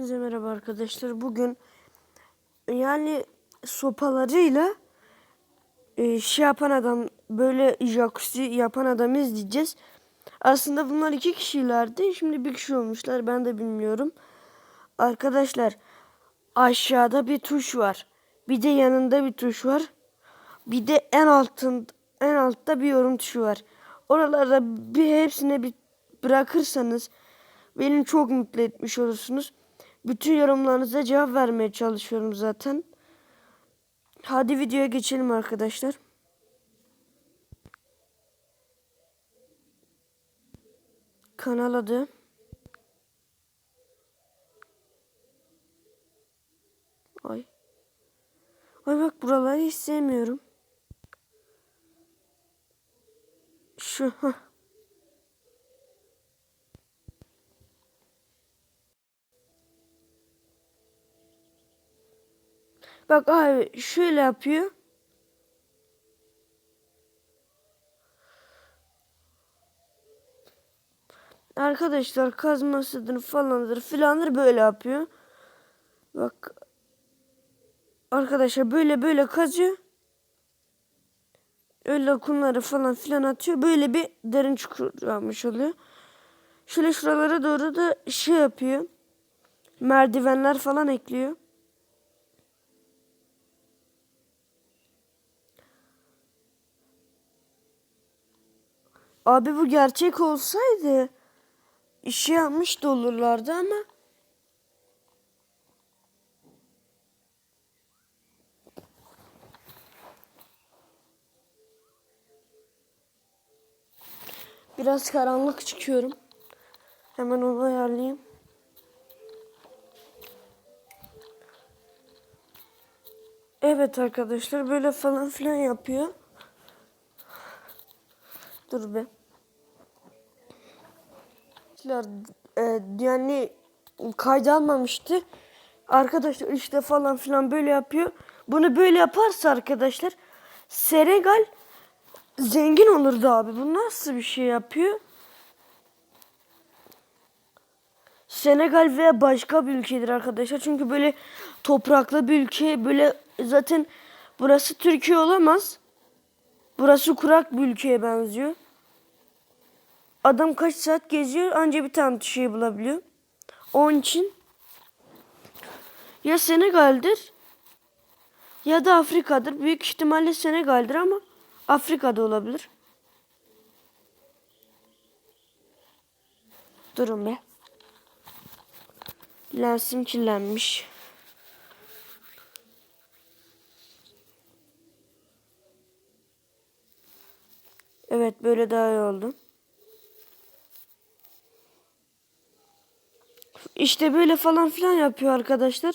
Hepinize merhaba arkadaşlar. Bugün yani sopalarıyla e, şey yapan adam böyle jacuzzi yapan adam izleyeceğiz. Aslında bunlar iki kişilerdi. Şimdi bir kişi olmuşlar. Ben de bilmiyorum. Arkadaşlar aşağıda bir tuş var. Bir de yanında bir tuş var. Bir de en altın en altta bir yorum tuşu var. Oralarda bir hepsine bir bırakırsanız beni çok mutlu etmiş olursunuz. Bütün yorumlarınıza cevap vermeye çalışıyorum zaten. Hadi videoya geçelim arkadaşlar. Kanal adı. Ay. Ay bak buraları hiç sevmiyorum. Şu. Heh. Bak abi şöyle yapıyor. Arkadaşlar kazmasıdır falandır filandır böyle yapıyor. Bak arkadaşlar böyle böyle kazıyor. Öyle kumları falan filan atıyor. Böyle bir derin çukur yapmış oluyor. Şöyle şuralara doğru da şey yapıyor. Merdivenler falan ekliyor. Abi bu gerçek olsaydı işi yapmış da olurlardı ama biraz karanlık çıkıyorum. Hemen onu ayarlayayım. Evet arkadaşlar böyle falan filan yapıyor. Dur be. Arkadaşlar e, yani kayda almamıştı. Arkadaşlar işte falan filan böyle yapıyor. Bunu böyle yaparsa arkadaşlar Senegal zengin olurdu abi. Bu nasıl bir şey yapıyor? Senegal veya başka bir ülkedir arkadaşlar. Çünkü böyle topraklı bir ülke böyle zaten burası Türkiye olamaz. Burası kurak bir ülkeye benziyor. Adam kaç saat geziyor anca bir tane şey bulabiliyor. Onun için ya Senegal'dir ya da Afrika'dır. Büyük ihtimalle Senegal'dir ama Afrika'da olabilir. Durun be. Lensim kirlenmiş. Evet böyle daha iyi oldu. İşte böyle falan filan yapıyor arkadaşlar.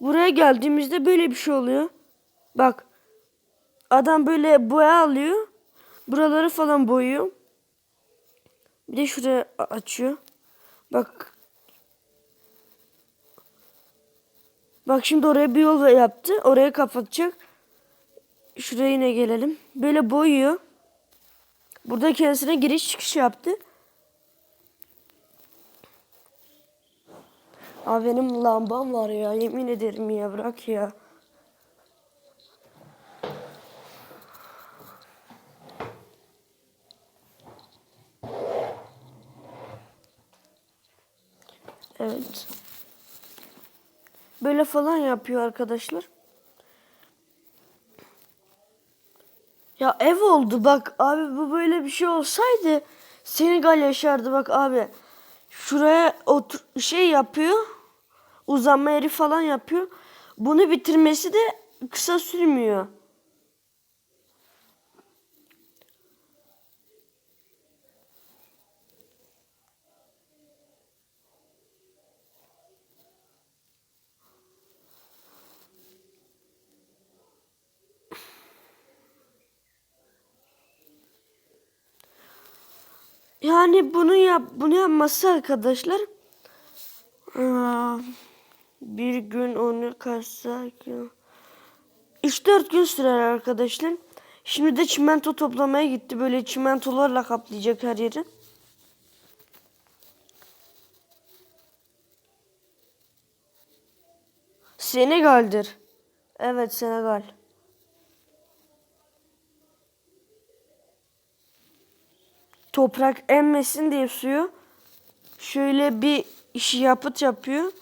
Buraya geldiğimizde böyle bir şey oluyor. Bak. Adam böyle boya alıyor. Buraları falan boyuyor. Bir de şuraya açıyor. Bak. Bak şimdi oraya bir yol yaptı. Oraya kapatacak. Şuraya yine gelelim. Böyle boyuyor. Burada kendisine giriş çıkış yaptı. Abi benim lambam var ya. Yemin ederim ya bırak ya. Evet. Böyle falan yapıyor arkadaşlar. Ya ev oldu bak abi bu böyle bir şey olsaydı Senegal yaşardı bak abi. Şuraya otur şey yapıyor. Uzanma yeri falan yapıyor. Bunu bitirmesi de kısa sürmüyor. Yani bunu yap bunu yapması arkadaşlar aa, bir gün onu kalsa 3-4 gün sürer arkadaşlar. Şimdi de çimento toplamaya gitti. Böyle çimentolarla kaplayacak her yeri. Senegal'dir. Evet Senegal. Toprak emmesin diye suyu şöyle bir işi yapıt yapıyor.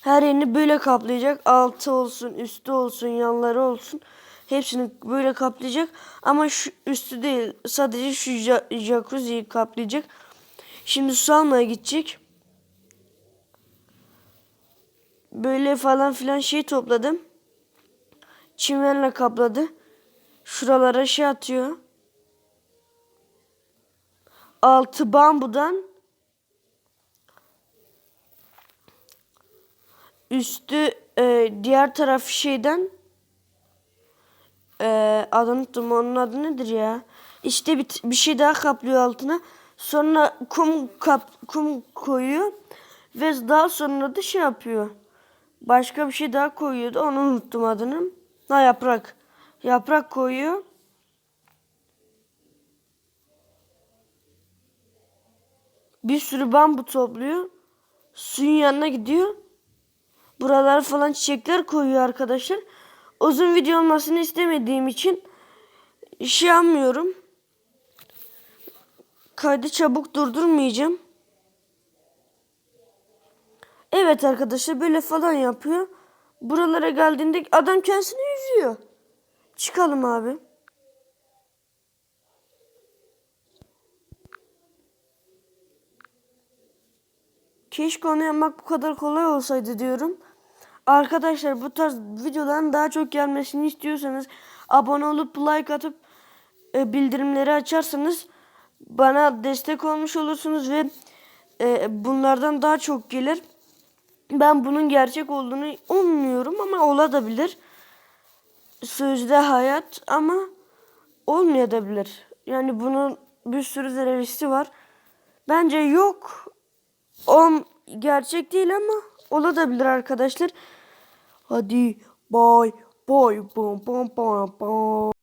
Her yerini böyle kaplayacak. Altı olsun, üstü olsun, yanları olsun. Hepsini böyle kaplayacak. Ama şu üstü değil. Sadece şu ja- jacuzziyi kaplayacak. Şimdi su almaya gidecek. Böyle falan filan şey topladım. Çimenle kapladı. Şuralara şey atıyor. Altı bambudan üstü e, diğer tarafı şeyden e, adını unuttum onun adı nedir ya? İşte bir, bir şey daha kaplıyor altına. Sonra kum kap kum koyuyor ve daha sonra da şey yapıyor. Başka bir şey daha koyuyordu onu unuttum adını. Ha yaprak. Yaprak koyuyor. Bir sürü bambu topluyor. Suyun yanına gidiyor Buralara falan çiçekler koyuyor arkadaşlar. Uzun video olmasını istemediğim için şey yapmıyorum. Kaydı çabuk durdurmayacağım. Evet arkadaşlar böyle falan yapıyor. Buralara geldiğinde adam kendisini yüzüyor. Çıkalım abi. Keşke onu yapmak bu kadar kolay olsaydı diyorum. Arkadaşlar bu tarz videoların daha çok gelmesini istiyorsanız abone olup like atıp e, bildirimleri açarsanız bana destek olmuş olursunuz ve e, bunlardan daha çok gelir. Ben bunun gerçek olduğunu ummuyorum ama olabilir. Sözde hayat ama olmayabilir. Yani bunun bir sürü teröristi var. Bence yok. O gerçek değil ama olabilir arkadaşlar. Hadi bay bay bom bom bom bom.